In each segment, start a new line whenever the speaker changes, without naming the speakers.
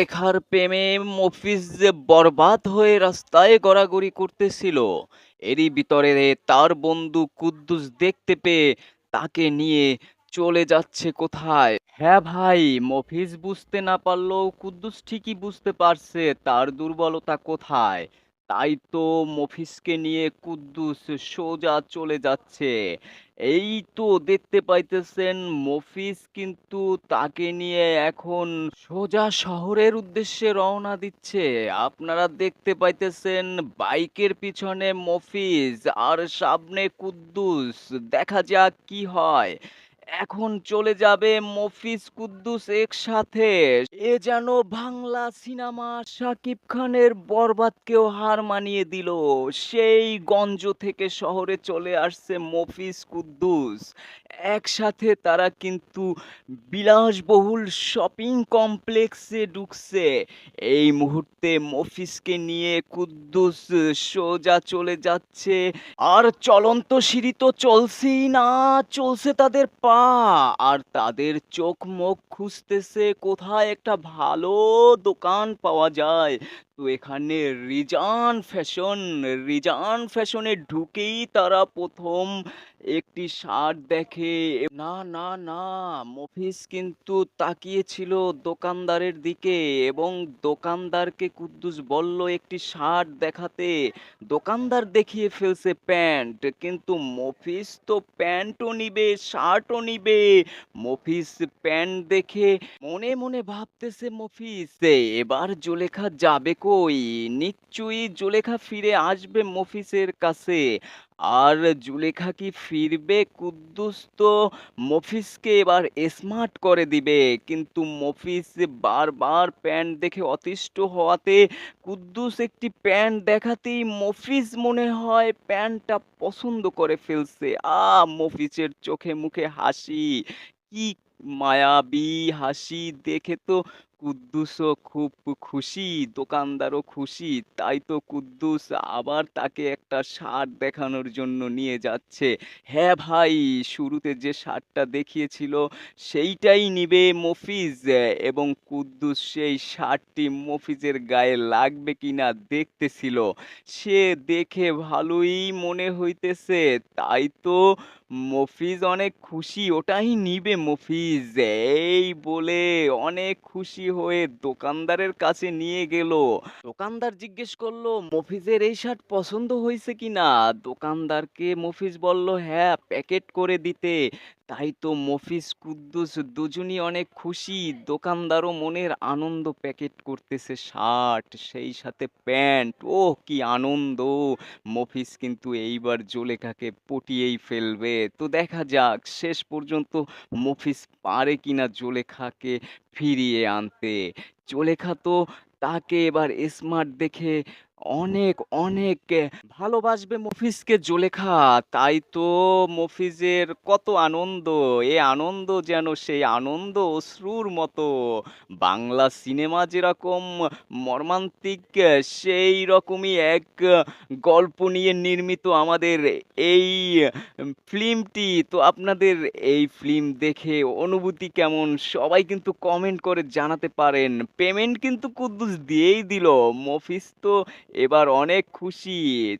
জুলেখার প্রেমে মফিজ যে বরবাদ হয়ে রাস্তায় গড়াগড়ি করতেছিল, এরই ভিতরে তার বন্ধু কুদ্দুস দেখতে পেয়ে তাকে নিয়ে চলে যাচ্ছে কোথায়? হ্যাঁ ভাই, মফিজ বুঝতে না পারলেও কুদ্দুস ঠিকই বুঝতে পারছে তার দুর্বলতা কোথায়। তাই তো মফিজকে নিয়ে কুদ্দুস সোজা চলে যাচ্ছে। এই তো দেখতে পাইতেছেন মফিজ কিন্তু তাকে নিয়ে এখন সোজা শহরের উদ্দেশ্যে রওনা দিচ্ছে। আপনারা দেখতে পাইতেছেন বাইকের পিছনে মফিস আর সামনে কুদ্দুস। দেখা যাক কি হয়। এখন চলে যাবে মফিজ কুদ্দুস একসাথে। এ যেন বাংলা সিনেমা শাকিব খানের বরবাদকেও হার মানিয়ে দিল। সেই গঞ্জ থেকে শহরে চলে আসছে মফিজ কুদ্দুস। একসাথে তারা কিন্তু বিলাসবহুল শপিং কমপ্লেক্সে ঢুকছে। এই মুহূর্তে মফিজকে নিয়ে কুদ্দুস সোজা চলে যাচ্ছে। আর চলন্ত সিঁড়ি তো চলছেই না, চলছে তাদের পা আর তাদের চোখ মুখ খুঁজতেছে কোথায় একটা ভালো দোকান পাওয়া যায়। তো এখানে রিজান ফ্যাশন রিজান ফ্যাশনে ঢুকেই তারা প্রথম একটি শার্ট দেখে না না না মফিস কিন্তু তাকিয়েছিল দোকানদারের দিকে এবং দোকানদারকে কুদ্দুস বলল একটি শার্ট দেখাতে দোকানদার দেখিয়ে ফেলছে প্যান্ট কিন্তু মফিস তো প্যান্টও নিবে শার্টও নিবে। মফিস প্যান্ট দেখে মনে মনে ভাবতেছে মফিজ "এ, এবার জুলেখা যাবে কই? নিশ্চয়ই জুলেখা ফিরে আসবে মফিসের কাছে। আর জুলেখা কি ফিরবে? কুদ্দুস তো মফিজকে এবার স্মার্ট করে দিবে। কিন্তু মফিজ বারবার প্যান্ট দেখে অতিষ্ঠ হওয়াতে কুদ্দুস একটি প্যান্ট দেখাতেই মফিজ মনে হয় প্যান্টটা পছন্দ করে ফেলছে। আ, মফিজের চোখে মুখে হাসি। কি মায়াবী হাসি দেখে তো কুদ্দুসও খুব খুশি, দোকানদারও খুশি, তাই তো কুদ্দুস আবার তাকে একটা শার্ট দেখানোর জন্য নিয়ে যাচ্ছে। হ্যাঁ ভাই, শুরুতে যে শার্টটা দেখিয়েছিল সেইটাই নিবে মফিজ, এবং কুদ্দুস সেই শার্টটি মফিজের গায়ে লাগবে কিনা দেখতেছিল। সে দেখে ভালোই মনে হইতেছে, তাই তো মফিজ অনেক খুশি, ওটাই নিবে মফিজ। এই বলে অনেক খুশি হয়ে দোকানদারের কাছে নিয়ে গেল। দোকানদার জিজ্ঞেস করল, মফিজের এই শার্ট পছন্দ হয়েছে কিনা? দোকানদারকে মফিজ বলল হ্যাঁ প্যাকেট করে দিতে। তাই তো মফিজ কুদ্দুস দুজনই অনেক খুশি। দোকানদারও মনের আনন্দ প্যাকেট করতেছে শার্ট, সেই সাথে প্যান্ট। ও কি আনন্দ! মফিজ কিন্তু এইবার জোলেখাকে পটিয়েই ফেলবে। তো দেখা যাক, শেষ পর্যন্ত মফিজ পারে কিনা জোলেখাকে ফিরিয়ে আনতে। জোলেখা তো তাকে এবার স্মার্ট দেখে অনেক অনেক ভালোবাসবে মফিজকে জোলেখা। তাই তো মফিজের কত আনন্দ, এ আনন্দ যেন সেই আনন্দ অশ্রুর মতো। বাংলা সিনেমা যেরকম মর্মান্তিক সেই রকমই এক গল্প নিয়ে নির্মিত আমাদের এই ফিল্মটি। তো আপনাদের এই ফিল্ম দেখে অনুভূতি কেমন? সবাই কিন্তু কমেন্ট করে জানাতে পারেন। পেমেন্ট কিন্তু কুদ্দুস দিয়েই দিল। মফিজ তো এবার অনেক খুশি।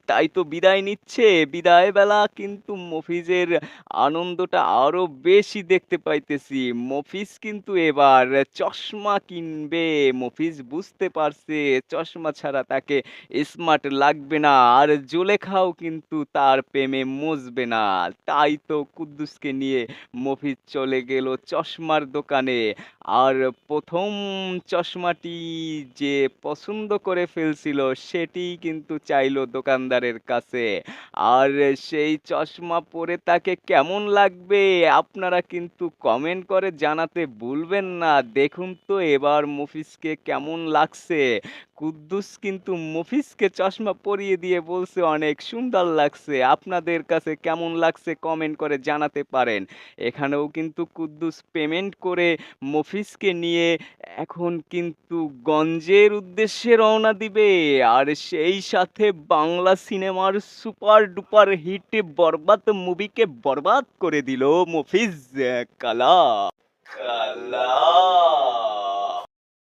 তাই তো বিদায় নিচ্ছে। বিদায় বেলা কিন্তু মফিজের আনন্দটা আরও বেশি দেখতে পাইতেছি। মফিজ কিন্তু এবার চশমা কিনবে। মফিজ বুঝতে পারছে, চশমা ছাড়া তাকে স্মার্ট লাগবে না। আর জুলেখাও কিন্তু তার প্রেমে মজবে না। তাই তো কুদ্দুসকে নিয়ে মফিজ চলে গেল চশমার দোকানে। আর প্রথম চশমাটি যে পছন্দ করে ফেলছিল সেটিই কিন্তু চাইল দোকানদারের কাছে। আর সেই চশমা পরে তাকে কেমন লাগবে, আপনারা কিন্তু কমেন্ট করে জানাতে ভুলবেন না। দেখুন তো এবার মফিজকে কেমন লাগছে। কুদ্দুস কিন্তু মফিজকে চশমা পরিয়ে দিয়ে বলছে অনেক সুন্দর লাগছে। আপনাদের কাছে কেমন লাগছে কমেন্ট করে জানাতে পারেন। এখানেও কিন্তু কুদ্দুস পেমেন্ট করে মফিজকে নিয়ে এখন কিন্তু গঞ্জের উদ্দেশ্যে রওনা দিবে। আর সেই সাথে বাংলা সিনেমার সুপার ডুপার হিট বরবাদ মুভিকে বরবাদ করে দিল মফিজ। কালা। কালা।